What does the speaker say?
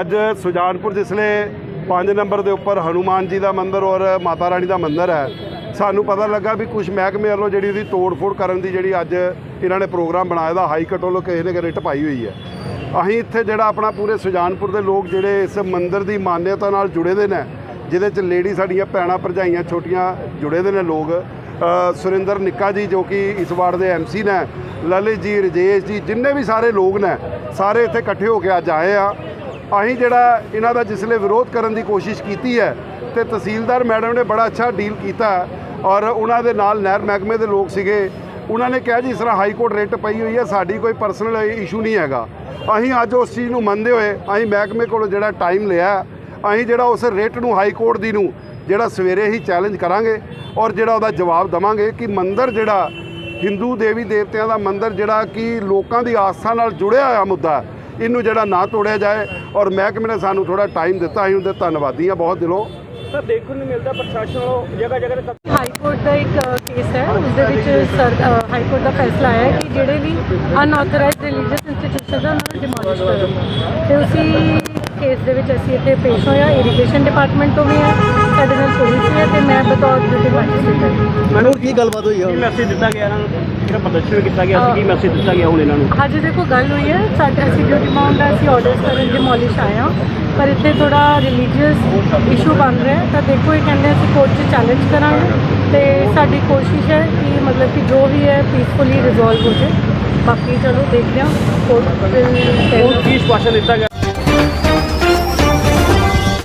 ਅੱਜ? ਸੁਜਾਨਪੁਰ ਜਿਸਲੇ 5 ਨੰਬਰ ਦੇ ਉੱਪਰ ਹਨੂਮਾਨ ਜੀ ਦਾ ਮੰਦਿਰ ਔਰ ਮਾਤਾ ਰਾਣੀ ਦਾ ਮੰਦਿਰ ਹੈ, ਸਾਨੂੰ ਪਤਾ ਲੱਗਾ ਵੀ ਕੁਝ ਮਹਿਕਮੇ ਵੱਲੋਂ ਜਿਹੜੀ ਉਹਦੀ ਤੋੜ-ਫੋੜ ਕਰਨ ਦੀ ਜਿਹੜੀ ਅੱਜ ਇਹਨਾਂ ਨੇ ਪ੍ਰੋਗਰਾਮ ਬਣਾਇਆ ਦਾ ਹਾਈ ਕੋਰਟ ਵੱਲੋਂ ਕਿਸੇ ਨੇ ਕਿ ਰਿਟ ਪਾਈ ਹੋਈ ਹੈ। ਅਸੀਂ ਇੱਥੇ ਜਿਹੜਾ ਆਪਣਾ ਪੂਰੇ ਸੁਜਾਨਪੁਰ ਦੇ ਲੋਕ ਜਿਹੜੇ ਇਸ ਮੰਦਿਰ ਦੀ ਮਾਨਯਤਾ ਨਾਲ ਜੁੜੇ ਦੇ ਨੇ, ਜਿਹਦੇ ਚ ਲੇਡੀ ਸਾਡੀਆਂ ਭੈਣਾਂ ਭਰਜਾਈਆਂ ਛੋਟੀਆਂ ਜੁੜੇ ਦੇ ਨੇ ਲੋਕ ਸੁਰਿੰਦਰ ਨਿੱਕਾ ਜੀ ਜੋ ਕਿ ਇਸ ਵਾਰਡ ਦੇ ਐਮਸੀ ਨੇ, ਲਲਿਤ ਜੀ, ਰਜੇਸ਼ ਜੀ, ਜਿੰਨੇ ਵੀ ਸਾਰੇ ਲੋਕ ਨੇ, ਸਾਰੇ ਇੱਥੇ ਇਕੱਠੇ ਹੋ ਕੇ ਅੱਜ ਆਏ ਆ। ਅਸੀਂ ਜਿਹੜਾ ਇਹਨਾਂ ਦਾ ਜਿਸਲੇ ਵਿਰੋਧ ਕਰਨ ਦੀ ਕੋਸ਼ਿਸ਼ ਕੀਤੀ ਹੈ ਤੇ ਤਹਿਸੀਲਦਾਰ ਮੈਡਮ ਨੇ ਬੜਾ ਅੱਛਾ ਡੀਲ ਕੀਤਾ ਔਰ ਉਹਨਾਂ ਦੇ ਨਾਲ ਨਹਿਰ ਮਹਿਕਮੇ ਦੇ ਲੋਕ ਸੀਗੇ। ਉਹਨਾਂ ਨੇ ਕਿਹਾ ਜੀ, ਇਸ ਤਰ੍ਹਾਂ ਹਾਈ ਕੋਰਟ ਰੇਟ ਪਈ ਹੋਈ ਹੈ, ਸਾਡੀ ਕੋਈ ਪਰਸਨਲ ਇਸ਼ੂ ਨਹੀਂ ਹੈਗਾ। ਅਸੀਂ ਅੱਜ ਉਸ ਚੀਜ਼ ਨੂੰ ਮੰਨਦੇ ਹੋਏ, ਅਸੀਂ ਮਹਿਕਮੇ ਕੋਲੋਂ ਜਿਹੜਾ ਟਾਈਮ ਲਿਆ, ਅਸੀਂ ਜਿਹੜਾ ਉਸ ਰੇਟ ਨੂੰ, ਹਾਈ ਕੋਰਟ ਦੀ ਨੂੰ ਜਿਹੜਾ ਸਵੇਰੇ ਹੀ ਚੈਲੰਜ ਕਰਾਂਗੇ ਔਰ ਜਿਹੜਾ ਉਹਦਾ ਜਵਾਬ ਦਵਾਂਗੇ ਕਿ ਮੰਦਿਰ ਜਿਹੜਾ ਹਿੰਦੂ ਦੇਵੀ ਦੇਵਤਿਆਂ ਦਾ ਮੰਦਿਰ ਜਿਹੜਾ ਕਿ ਲੋਕਾਂ ਦੀ ਆਸਥਾ ਨਾਲ ਜੁੜਿਆ ਹੋਇਆ ਮੁੱਦਾ ਹੈ, ਇਹਨੂੰ ਜਿਹੜਾ ਨਾ ਤੋੜਿਆ ਜਾਏ ਔਰ ਮਹਿਕਮੇ ਨੇ ਸਾਨੂੰ ਥੋੜਾ ਟਾਈਮ ਦਿੱਤਾ ਅਸੀਂ ਉਹਦੇ ਧੰਨਵਾਦੀ ਹਾਂ ਬਹੁਤ ਦਿਲੋਂ। ਸਰ ਦੇਖਣ ਨੂੰ ਮਿਲਦਾ ਪ੍ਰਸ਼ਾਸਨ ਵੱਲੋਂ ਜਗ੍ਹਾ ਜਗ੍ਹਾ ਤੇ ਹਾਈ ਕੋਰਟ ਦਾ ਇੱਕ ਕੇਸ ਹੈ ਉਸ ਦੇ ਵਿੱਚ ਸਰ ਹਾਈ ਕੋਰਟ ਦਾ ਫੈਸਲਾ ਆਇਆ ਹੈ ਕਿ ਜਿਹੜੇ ਵੀ ਅਨਆਥੋਰਾਈਜ਼ਡ ਰਿਲੀਜੀਅਸ ਇੰਸਟੀਟਿਊਸ਼ਨਸ ਆ ਉਹਨਾਂ ਨੂੰ ਡਿਮੋਲਿਸ਼ ਕਰੋ। ਤੇ ਉਸੇ ਕੇਸ ਦੇ ਵਿੱਚ ਅਸੀਂ ਇੱਥੇ ਪੇਸ਼ ਹੋਇਆ ਇਰੀਗੇਸ਼ਨ ਡਿਪਾਰਟਮੈਂਟ ਤੋਂ ਵੀ ਹੈ ਸਾਡੇ ਨਾਲ ਪੁਲਿਸ ਵੀ ਹੈ ਤੇ ਮੈਂ ਬਤੌਰ ਡਿਊਟੀ ਹਾਂ। ਮੈਨੂੰ ਕੀ ਗੱਲਬਾਤ ਹੋਈ ਆ? ਮੈਸੇਜ ਦਿੱਤਾ ਗਿਆ ਇਹਨਾਂ ਨੂੰ ਜਿਹੜਾ ਪ੍ਰਦਰਸ਼ਨ ਕੀਤਾ ਗਿਆ ਸੀ ਕੀ ਮੈਸੇਜ ਦਿੱਤਾ ਗਿਆ ਹੁਣ ਇਹਨਾਂ ਨੂੰ? ਅੱਜ ਦੇਖੋ ਗੱਲ ਹੋਈ ਹੈ ਸਾਡੇ ਅਸੀਂ ਡਿਊਟੀ ਮਾਉਂਟ ਦਾ ਅਸੀਂ ਆਰਡਰਸ ਕਰਨ ਡਿਮੋਲਿਸ਼ ਆਏ ਹਾਂ ਪਰ ਇੱਥੇ ਥੋੜਾ ਰਿਲੀਜੀਅਸ ਇਸ਼ੂ ਬਣ ਰਿਹਾ ਹੈ। ਤਾਂ ਦੇਖੋ ਇਹ ਕਹਿੰਦੇ ਅਸੀਂ ਕੋਰਟ 'ਚ ਚੈਲੰਜ ਕਰਾਂਗੇ ਤੇ ਸਾਡੀ ਕੋਸ਼ਿਸ਼ ਹੈ ਕਿ ਮਤਲਬ ਕਿ ਜੋ ਵੀ ਹੈ ਪੀਸਫੁਲੀ ਰਿਜ਼ੋਲਵ ਹੋ ਜਾਏ। ਬਾਕੀ ਚਲੋ ਦੇਖਦੇ ਹਾਂ ਕੋਰਟ ਕੀ ਸਵਾਸ਼ਨ ਦਿੱਤਾ ਗਿਆ?